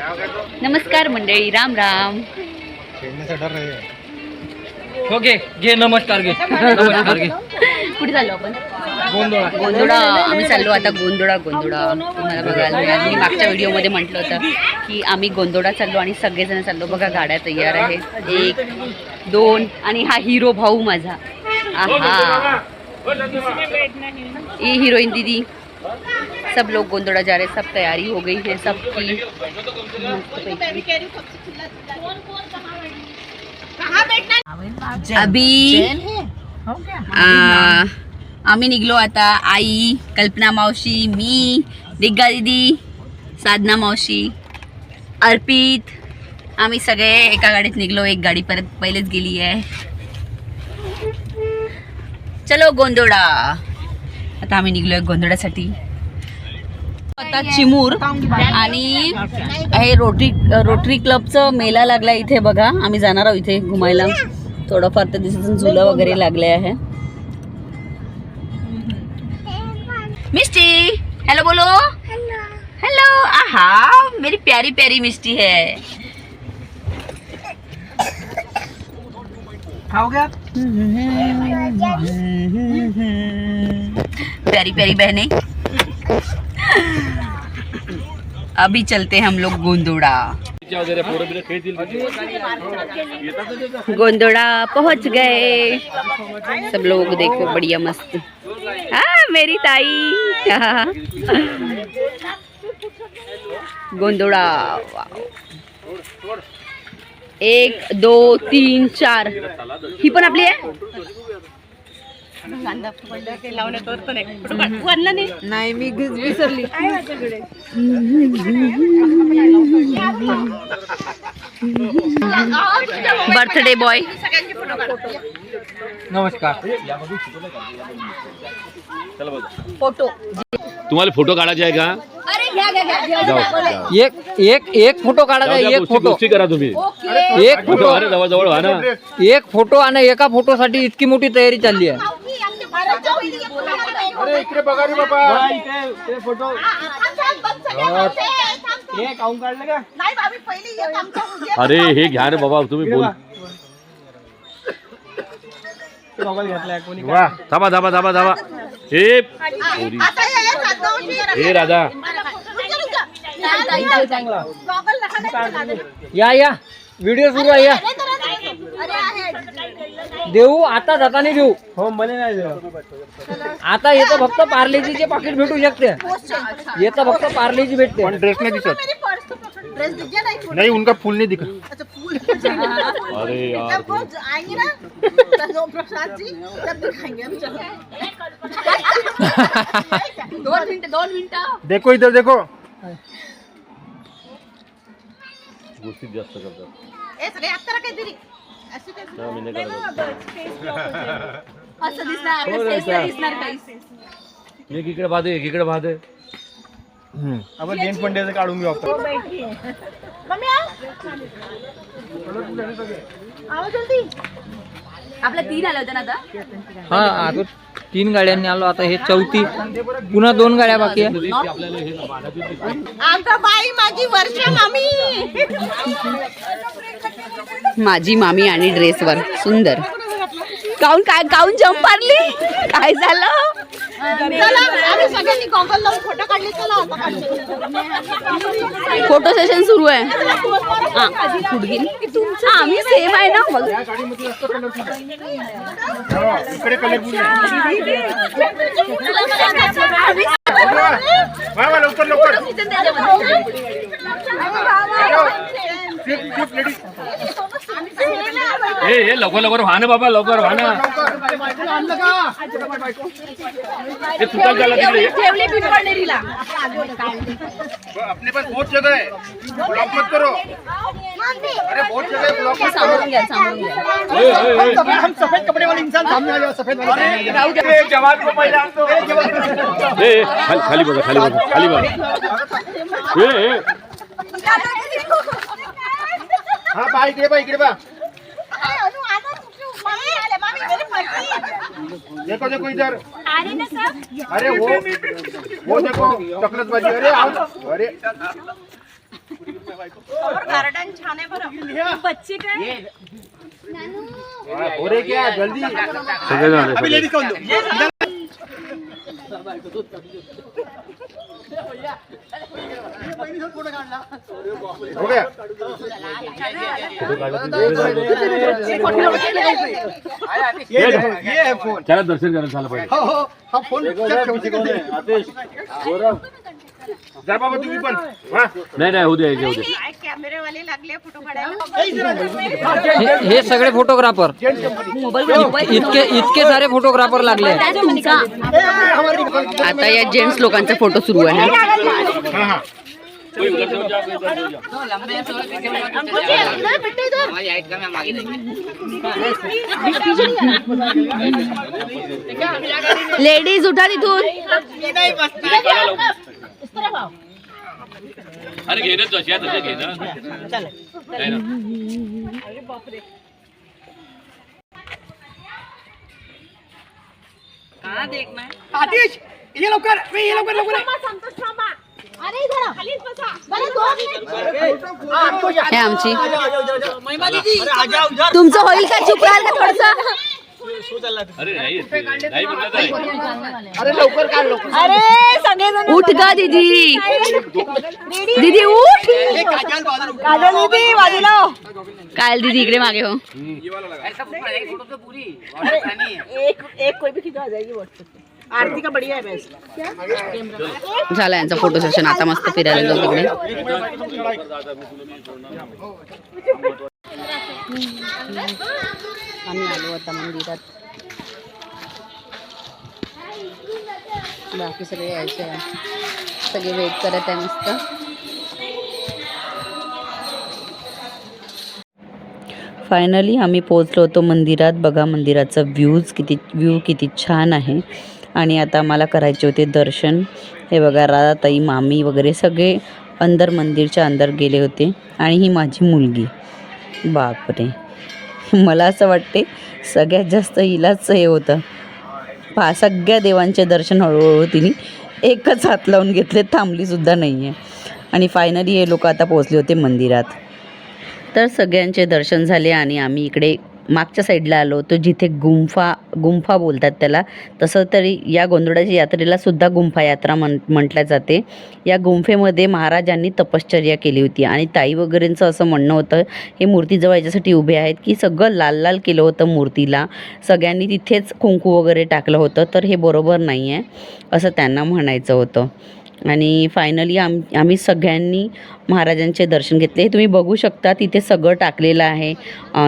नमस्कार मंडळी राम राम. ओके घे नमस्कार घे. नमस्कार घे. कुठे चाललो आपण? गोंधळा. गोंधळा. आम्ही चाललो आता गोंधळा गोंधळा. तुम्हाला बघायला मिळाल मी मागच्या व्हिडिओमध्ये म्हटलं होतं की आम्ही गोंधळा चाललो आणि सगळेजण चाललो. बघा गाड्या तयार आहेत. एक दोन आणि हा हिरो भाऊ माझा. आहा. ये हीरोइन दीदी. सब लोग गोंदोड़ा जा रहे हैं सब तैयारी हो गई है सबकी। अभी आ, आम्ही निघलो आता आई कल्पना मावशी मी दिग्गा दीदी साधना मावशी अर्पित आम्ही सगळे एका गाडीत निघलो एक गाडी परत पहिलेच गेली आहे. चलो गोंदोडा आता आम्ही निघलोय गोंदोड्यासाठी आता चिमूर आणि हे रोटरी रोटरी क्लबचं मेला लागला इथे बघा. आम्ही जाणार आहोत इथे घुमायला. थोडंफार तर दिसत झुलं वगैरे लागले आहे. मिस्टी हेलो बोलो. हेलो आहा मेरी प्यारी प्यारी मिस्टी है. प्यारी प्यारी बहने. अभी चलते हैं हम लोग गोंदोड़ा। गोंदोड़ा पहुँच गए। सब लोग देखो, बढ़िया मस्त। हाँ मेरी ताई। गोंदोड़ा एक, दो, तीन, चार। ही पण आपली आहे नाही मी विसरली. Birthday boy. नमस्कार. फोटो. तुम्हाला फोटो काढायचे आहे का? एक एक एक फ़ोटो काढायचा एक फ़ोटो. करा तुम्ही. एक फ़ोटो फ़ोटो. अरे जवळ व्हा ना. एक फ़ोटो आणि एका फोटोसाठी इतकी मोठी तयारी चालली आहे. अरे इकडे बघा रे बाबा. अरे हे घ्या रे बाबा तुम्ही बोल. वा. थांबा थांबा थांबा थांबा. हे. हे राधा या या. व्हिडिओ सुरू आहे या. देऊ आता जाताना देऊ. हो मला नाही आता येतं फक्त पार्लेजीचे पाकिट भेटू शकते. येतं फक्त पार्लेजी भेटते. पण ड्रेस नाही दिसत. नाही उनका फूल नाही दिखा अरे यार. जब आएँगे ना तो प्रसाद जी तब दिखाएँगे हम चलो दोन मिनिटं दोन मिनिटं देखो इधर देखो. गोष्टीत जास्त करतात. ए सगळे आता काहीतरी असं काय तेव्हा मी नाही करत. असं दिसणार आपल्या स्टेजला दिसणार काही. एक इकडे पाहते एक इकडे पाहते आपण जेम्स पंड्याचं काढून घेऊ आपण. मम्मी आओ आओ जल्दी आपल्या तीन आले होते ना आता? हा आता तीन गाड्यांनी आलो. आता हे चौथी पुन्हा दोन गाड्या बाकी आहे. आमचा बाई माझी वर्ष मामी. माझी मामी आणि ड्रेसवर सुंदर. काऊन काय काऊन जंप मारली? काय झालं? फोटो सेशन सुरू आहे. हा. हा, आम्ही सेम आहे ना हो, वा लवकर लवकर. हे हे लवकर लवकर व्हा ना बाबा लवकर व्हा ना. हे चुकाल झाला तिकडे? ठेवली पिंपळनेरीला अपने पास बहुत जगह है ब्लॉक मत करो. अरे बहुत जगह है ब्लॉक मत सांभाळून घ्या सांभाळून घ्या. हे, हे, हे. हम सफेद कपड़े वाले इंसान सामने आ जाओ सफेद वाले जवान को पहले हे, हे, खाली खाली बघा खाली बघा खाली बघा. हे हे हा बा इकडे बा इकडे बा देखो देखो इधर। अरे वो वो देखो चॉकलेट बाजी अरे आओ अरे। गार्डन छान आहे बरं बच्ची काय? सगळेजण आले हो गया ये है फ़ोन त्याला दर्शन करायला झालं पाहिजे हो हो हा फ़ोन? जा बाबा तुम्ही पण हा नाही नाही होऊ दे होऊ दे कॅमेरेवाले लागले फोटो काढायला. हे सगळे फोटोग्राफर इतके इतके सारे फोटोग्राफर लागले. आता या जेंट्स लोकांचा फोटो सुरू आहे. हा हा. लेडीज उठा तिथून. अरे घे ना तशी तशी घे ना काय ना आदेश ये लवकर मी ये लवकर लवकर हे आमची तुमचं होईल का चुप राहाल का थोडस अरे नाही. नाही लवकर काढ लवकर अरे सगळेजण उठ का दीदी. दीदी उठ. काजल दीदी बाजूला हो. काल दीदी इकडे मागे हो. एक एक कोई भी खिंचवा जाएगी व्हाट्सएप पे आरती का बढ़िया है बेस्ट झाला यांचा फोटो सेशन आता मस्त फिरायला जाऊ तिकडे. आम्ही आलो आता मंदिरात. बाकी सगळे यायचे आहे. सगळे वेट करत आहे मस्त. फायनली आम्ही पोहोचलो होतो मंदिरात. बघा मंदिराचा व्ह्यूज किती व्ह्यू किती छान आहे. आणि आता आम्हाला करायचे होते दर्शन. हे बघा राधाताई मामी वगैरे सगळे अंदर मंदिरच्या अंदर गेले होते. आणि ही माझी मुलगी. बापरे. मला असं वाटते सगळ्यात जास्त हिलाच हे होतं. पहा सगळ्या देवांचे दर्शन हळूहळू तिने एकच हात लावून घेतले थांबलीसुद्धा नाही आहे आणि फायनली हे लोक आता पोचले होते मंदिरात. तर सगळ्यांचे दर्शन झाले आणि आम्ही इकडे मागच्या साईडला आलो होतो जिथे गुंफा गुंफा बोलतात त्याला. तसं तरी या गोंधळाच्या यात्रेला सुद्धा गुंफा यात्रा म्हण म्हटल्या जाते. या गुंफेमध्ये महाराजांनी तपश्चर्या केली होती आणि ताई वगैरेंचं असं म्हणणं होतं हे मूर्तीजवळ याच्यासाठी उभे आहेत की सगळं लाल लाल केलं होतं मूर्तीला. सगळ्यांनी तिथेच कुंकू वगैरे टाकलं होतं तर हे बरोबर नाही आहे असं त्यांना म्हणायचं होतं. आणि फायनली आम आम्ही सगळ्यांनी महाराजांचे दर्शन घेतले. हे तुम्ही बघू शकता तिथे सगळं टाकलेलं आहे.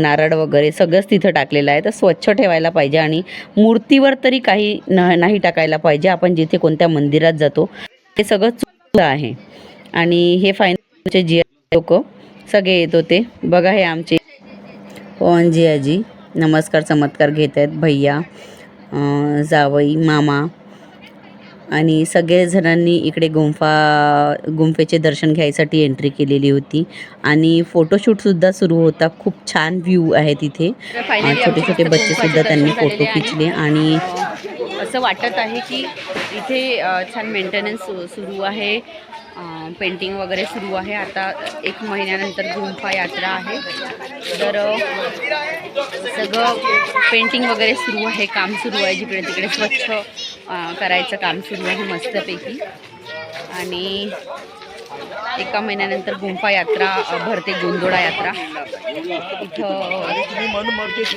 नारळ वगैरे सगळंच तिथं टाकलेलं आहे. तर स्वच्छ ठेवायला पाहिजे आणि मूर्तीवर तरी काही न नाही टाकायला पाहिजे. आपण जिथे कोणत्या मंदिरात जातो हे सगळं चुकलं आहे. आणि हे फायनलचे जी लोक सगळे येत होते. बघा हे आमचे. पवनजी आजी नमस्कार चमत्कार घेत आहेत. भैया जावई मामा आणि सगळे जणांनी इकडे गुंफा गुंफेचे दर्शन घ्यायसाठी एंट्री केलेली होती. आणि फोटोशूटसुद्धा सुरू होता. खूप छान व्ह्यू आहे तिथे. छोटे छोटे बच्चेसुद्धा त्यांनी फोटो खिचले आणि असं वाटत आहे की इथे छान मेंटेनन्स सुरू आहे. पेंटिंग वगैरे सुरू आहे. आता एक महिन्यानंतर गुंफा यात्रा आहे. तर सगळं पेंटिंग वगैरे सुरू आहे. काम सुरू आहे. जिकडे तिकडे स्वच्छ करायचं काम सुरू आहे मस्तपैकी. आणि एका महिन्यानंतर गुंफा यात्रा भरते गोंदोडा यात्रा. इथं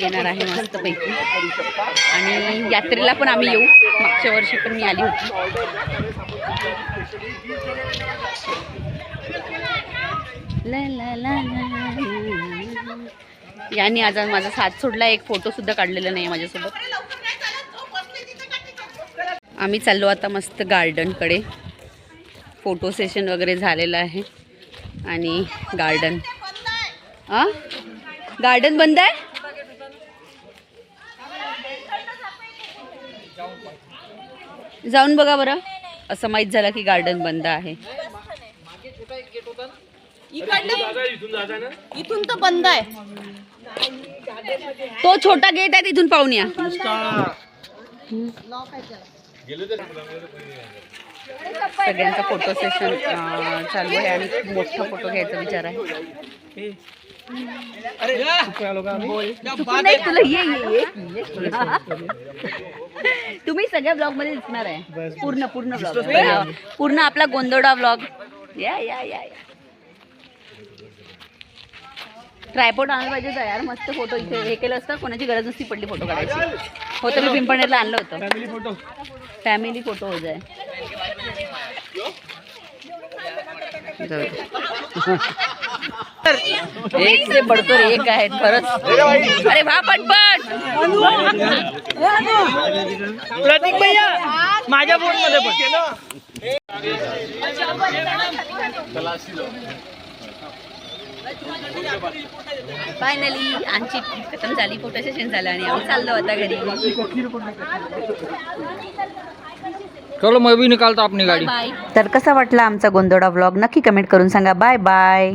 येणार आहे मस्तपैकी. आणि यात्रेला पण आम्ही येऊ. मागच्या वर्षी पण मी आली होती. यांनी आज माझा साथ सोडला एक फोटो सुद्धा काढलेला नाही माझ्यासोबत. आम्ही चाललो आता मस्त गार्डनकडे फोटो सेशन वगैरे झालेलं आहे. आणि गार्डन हां गार्डन बंद आहे? जाऊन बघा बरं. असं माहीत झालं की गार्डन बंद आहे. इथून तर बंद आहे. तो छोटा गेट आहे तिथून पाहून या. सगळ्यांचा फोटो सेशन चालू आहे आणि खूप मोठा फोटो घ्यायचा विचार आहे. बोल. चुकून नाही तुला ये ये. तुम्ही सगळ्या ब्लॉगमध्ये दिसणार आहे. पूर्ण पूर्ण ब्लॉग. पूर्ण आपला गोंदवडा ब्लॉग. या या या ट्रायपोर्ट आणायला पाहिजे यार. मस्त फोटो इथे. हे केलं असतं कोणाची गरज नसती पडली फोटो काढायची. होतं मी पिंपणेरला आणलं होतं. फॅमिली फोटो फॅमिली फोटो हो जाय दे. एक से बढ़कर एक आहेत खरंच. अरे वा पटपट. प्रतीक भैया माझ्या फोनमध्ये फायनली आमची खतम झाली फोटो सेशन झालं आणि आम्ही चाललो आता घरी. चलो मैं भी निकालता अपनी गाड़ी. बाय तर कसा वाटला आमचा गोंदवडा व्लॉग नक्की कमेंट करून सांगा. Bye bye